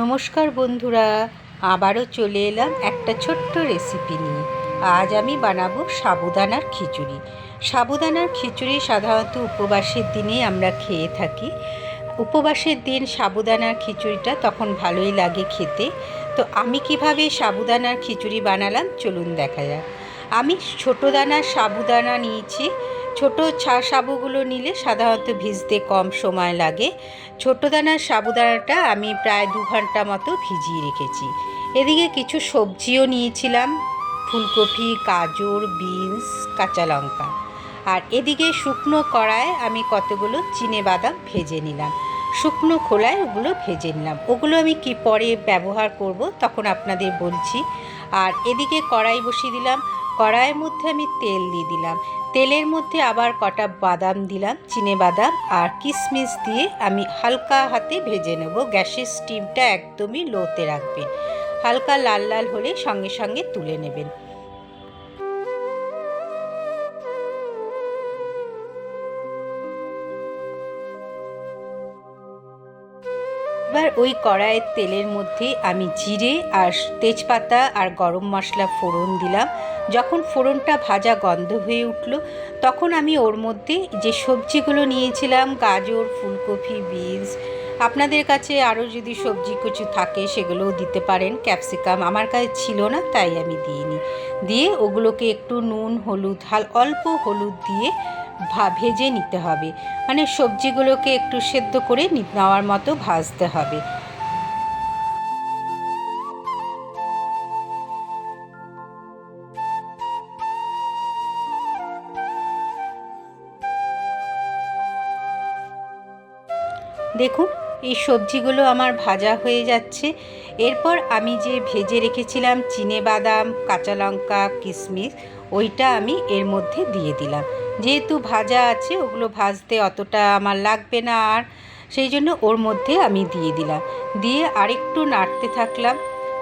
নমস্কার বন্ধুরা, আবারও চলে এলাম একটা ছোট্ট রেসিপি নিয়ে। আজ আমি বানাবো সাবুদানার খিচুড়ি। সাবুদানার খিচুড়ি সাধারণত উপবাসের দিনে আমরা খেয়ে থাকি। উপবাসের দিন সাবুদানার খিচুড়িটা তখন ভালোই লাগে খেতে। তো আমি কীভাবে সাবুদানার খিচুড়ি বানালাম, চলুন দেখা যাক। আমি ছোটো দানার সাবুদানা নিয়েছি। ছোট ছা সাবুগুলো নিলে সাধারণত ভিজতে কম সময় লাগে। ছোটো দানার সাবুদানাটা আমি প্রায় দু ঘণ্টা মতো ভিজিয়ে রেখেছি। এদিকে কিছু সবজিও নিয়েছিলাম। ফুলকপি, গাজর, বিনস, কাঁচা লঙ্কা। আর এদিকে শুকনো কড়ায় আমি কতগুলো চিনে বাদাম ভেজে নিলাম। শুকনো খোলায় ওগুলো ভেজে নিলাম। ওগুলো আমি কি পরে ব্যবহার করব তখন আপনাদের বলছি। আর এদিকে কড়াই বসিয়ে দিলাম। কড়াইয়ের মধ্যে আমি তেল দিয়ে দিলাম। তেলের মধ্যে আবার কটা বাদাম দিলাম, চিনে বাদাম আর কিশমিশ দিয়ে আমি হালকা হাতে ভেজে নেব। গ্যাসের স্টিমটা একদমই লোতে রাখবেন। হালকা লাল লাল হলে সঙ্গে সঙ্গে তুলে নেবেন। এবার ওই কড়াইয়ের তেলের মধ্যে আমি জিরে আর তেজপাতা আর গরম মশলা ফোড়ন দিলাম। যখন ফোড়নটা ভাজা গন্ধ হয়ে উঠল, তখন আমি ওর মধ্যে যে সবজিগুলো নিয়েছিলাম, গাজর, ফুলকপি, বিনস, আপনাদের কাছে আরও যদি সবজি কিছু থাকে সেগুলোও দিতে পারেন, ক্যাপসিকাম আমার কাছে ছিল না, তাই আমি দিইনি। দিয়ে ওগুলোকে একটু নুন, হলুদ, হাল, অল্প হলুদ দিয়ে ভেজে নিতে হবে। মানে সবজিগুলোকে একটু সেদ্ধ করে নেওয়ার মতো ভাজতে হবে। দেখুন এই সবজিগুলো আমার ভাজা হয়ে যাচ্ছে। এরপর আমি যে ভেজে রেখেছিলাম চিনে বাদাম, কাঁচা লঙ্কা কিশমিশ ওইটা আমি এর মধ্যে দিয়ে দিলাম। যেহেতু ভাজা আছে, ওগুলো ভাজতে অতটা আমার লাগবে না আর, সেই জন্য ওর মধ্যে আমি দিয়ে দিলাম। দিয়ে আরেকটু নাড়তে থাকলাম।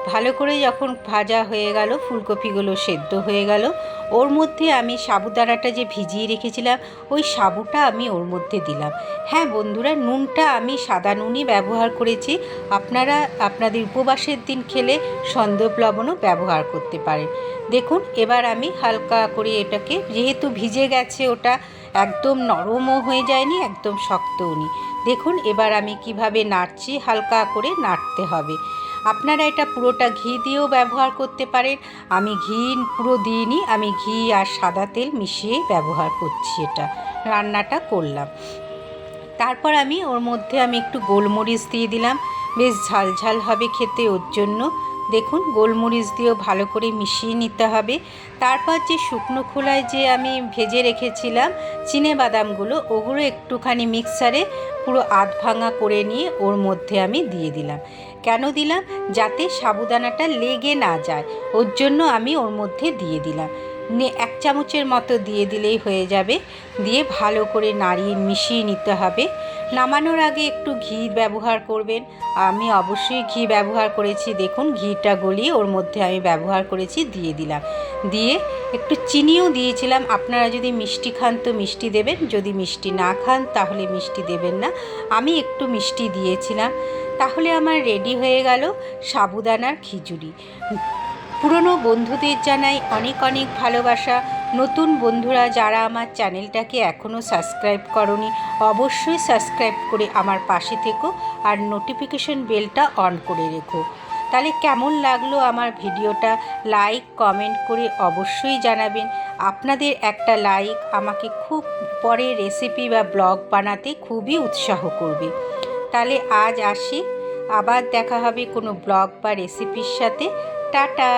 ভালো করে যখন ভাজা হয়ে গেল, ফুলকপিগুলো সেদ্ধ হয়ে গেল, ওর মধ্যে আমি সাবুদানাটা যে ভিজিয়ে রেখেছিলাম, ওই সাবুটা আমি ওর মধ্যে দিলাম। হ্যাঁ বন্ধুরা, নুনটা আমি সাদা নুনই ব্যবহার করেছি। আপনারা আপনাদের উপবাসের দিন খেলে সন্দেহ লবণও ব্যবহার করতে পারেন। দেখুন, এবার আমি হালকা করে এটাকে, যেহেতু ভিজে গেছে ওটা, একদম নরমও হয়ে যায়নি, একদম শক্তও নি দেখুন, এবার আমি কীভাবে নাড়ছি, হালকা করে নাড়তে হবে। আপনারা এটা পুরোটা ঘি দিয়েও ব্যবহার করতে পারেন। আমি ঘি পুরো দিইনি, আমি ঘি আর সাদা তেল মিশিয়ে ব্যবহার করছি এটা, রান্নাটা করলাম। তারপর আমি ওর মধ্যে আমি একটু গোলমরিচ দিয়ে দিলাম। বেশ ঝাল ঝাল হবে খেতে ওর জন্য। দেখুন, গোলমরিচ দিয়েও ভালো করে মিশিয়ে নিতে হবে। তারপর যে শুকনো খোলায় যে আমি ভেজে রেখেছিলাম চিনে বাদামগুলো, ওগুলো একটুখানি মিক্সারে পুরো আধ ভাঙা করে নিয়ে ওর মধ্যে আমি দিয়ে দিলাম। কেন দিলাম? যাতে সাবুদানাটা লেগে না যায়। ওর জন্য আমি ওর মধ্যে দিয়ে দিলাম। এক চামচের মতো দিয়ে দিলেই হয়ে যাবে। দিয়ে ভালো করে নাড়িয়ে মিশিয়ে নিতে হবে। নামানোর আগে একটু ঘি ব্যবহার করবেন। আমি অবশ্যই ঘি ব্যবহার করেছি। দেখুন, ঘিটা গলিয়ে ওর মধ্যে আমি ব্যবহার করেছি, দিয়ে দিলাম। দিয়ে একটু চিনিও দিয়েছিলাম। আপনারা যদি মিষ্টি খান তো মিষ্টি দেবেন। যদি মিষ্টি না খান তাহলে মিষ্টি দেবেন না। আমি একটু মিষ্টি দিয়েছিলাম। তাহলে আমার রেডি হয়ে গেল সাবুদানার খিচুড়ি। পুরনো বন্ধুদের জানাই অনেক অনেক ভালোবাসা। নতুন বন্ধুরা যারা আমার চ্যানেলটাকে এখনও সাবস্ক্রাইব করনি, অবশ্যই সাবস্ক্রাইব করে আমার পাশে থেকো আর নোটিফিকেশন বেলটা অন করে রেখো। তাহলে কেমন লাগল আমার ভিডিওটা? লাইক, কমেন্ট করে অবশ্যই জানাবেন। আপনাদের একটা লাইক আমাকে খুব পরে রেসিপি বা ব্লগ বানাতে খুবই উৎসাহ করবে। তাহলে আজ আসি। আবার দেখা হবে কোনো ব্লগ বা রেসিপির সাথে। টাটা।